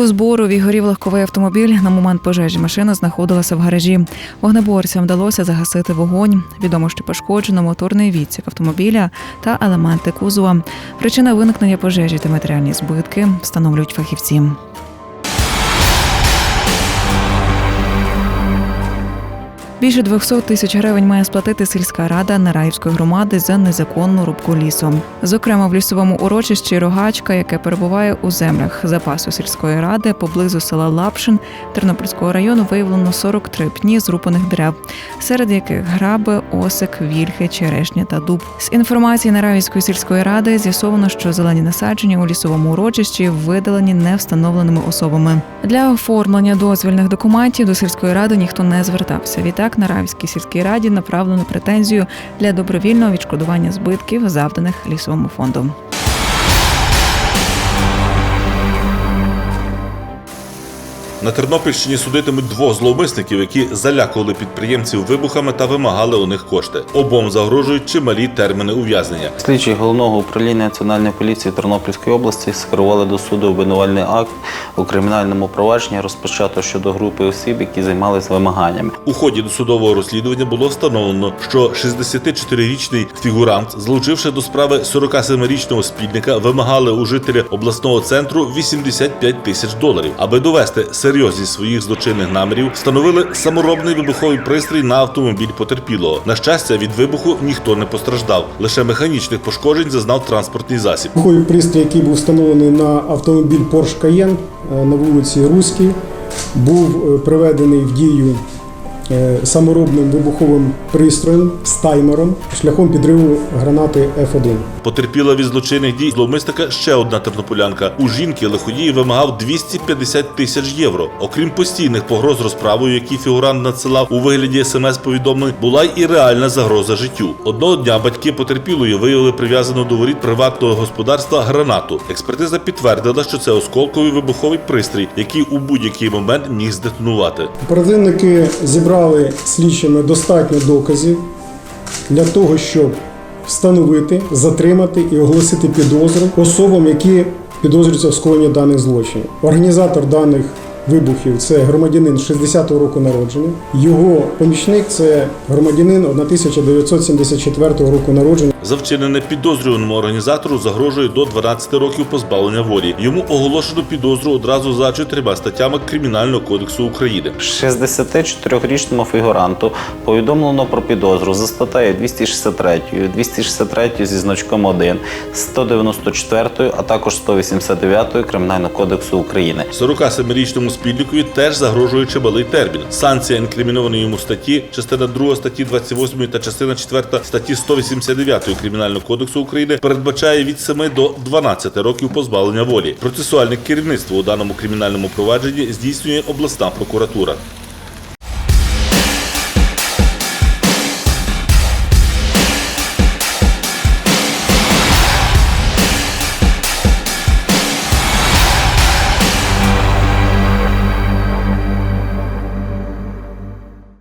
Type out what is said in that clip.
У зборові горів легковий автомобіль. На момент пожежі машина знаходилася в гаражі. Вогнеборцям вдалося загасити вогонь. Відомо, що пошкоджено моторний відсік автомобіля та елементи кузова. Причина виникнення пожежі та матеріальні збитки встановлюють фахівці. Більше 200 тисяч гривень має сплатити сільська рада Нараївської громади за незаконну рубку лісу. Зокрема, в лісовому урочищі Рогачка, яке перебуває у землях запасу сільської ради поблизу села Лапшин Тернопільського району, виявлено 43 пні зрубаних дерев, серед яких граби, осик, вільхи, черешня та дуб. З інформації Нараївської сільської ради з'ясовано, що зелені насадження у лісовому урочищі видалені невстановленими особами. Для оформлення дозвільних документів до сільської ради ніхто не звертався. Відтак Наравській сільській раді направлено претензію для добровільного відшкодування збитків, завданих лісовому фонду. На Тернопільщині судитимуть двох зловмисників, які залякували підприємців вибухами та вимагали у них кошти. Обом загрожують чималі терміни ув'язнення. Слідчі головного управління Національної поліції Тернопільської області скерували до суду обвинувальний акт у кримінальному провадженні, розпочато щодо групи осіб, які займалися вимаганнями. У ході досудового розслідування було встановлено, що 64-річний фігурант, залучивши до справи 47-річного спільника, вимагали у жителя обласного центру 85 тисяч доларів. Аби довести серйозність своїх злочинних намірів, встановили саморобний вибуховий пристрій на автомобіль потерпілого. На щастя, від вибуху ніхто не постраждав. Лише механічних пошкоджень зазнав транспортний засіб. Вибуховий пристрій, який був встановлений на автомобіль Porsche Cayenne е, на вулиці Руській, був е, приведений в дію саморобним вибуховим пристроєм з таймером шляхом підриву гранати F1. Потерпіла від злочинних дій зловмисника ще одна тернополянка. У жінки лиходій вимагав 250 тисяч євро. Окрім постійних погроз розправою, які фігурант надсилав у вигляді смс-повідомлень, була й і реальна загроза життю. Одного дня батьки потерпілої виявили прив'язану до воріт приватного господарства гранату. Експертиза підтвердила, що це осколковий вибуховий пристрій, який у будь-який момент міг здетонувати. Оперативники зібрали слідчими достатньо доказів для того, щоб встановити, затримати і оголосити підозру особам, які підозрюються в скоєнні даних злочинів. Організатор даних вибухів це громадянин 60-го року народження. Його помічник це громадянин 1974 року народження. За вчинене підозрюваному організатору загрожує до 12 років позбавлення волі. Йому оголошено підозру одразу за чотирма статтями Кримінального кодексу України. 64-річному фігуранту повідомлено про підозру за статтею 263, 263 зі значком 1, 194, а також 189 Кримінального кодексу України. 47-річному спільникові теж загрожує чималий термін. Санкція інкримінованої йому статті, частина 2 статті 28 та частина 4 статті 189 Кримінального кодексу України передбачає від 7 до 12 років позбавлення волі. Процесуальне керівництво у даному кримінальному провадженні здійснює обласна прокуратура.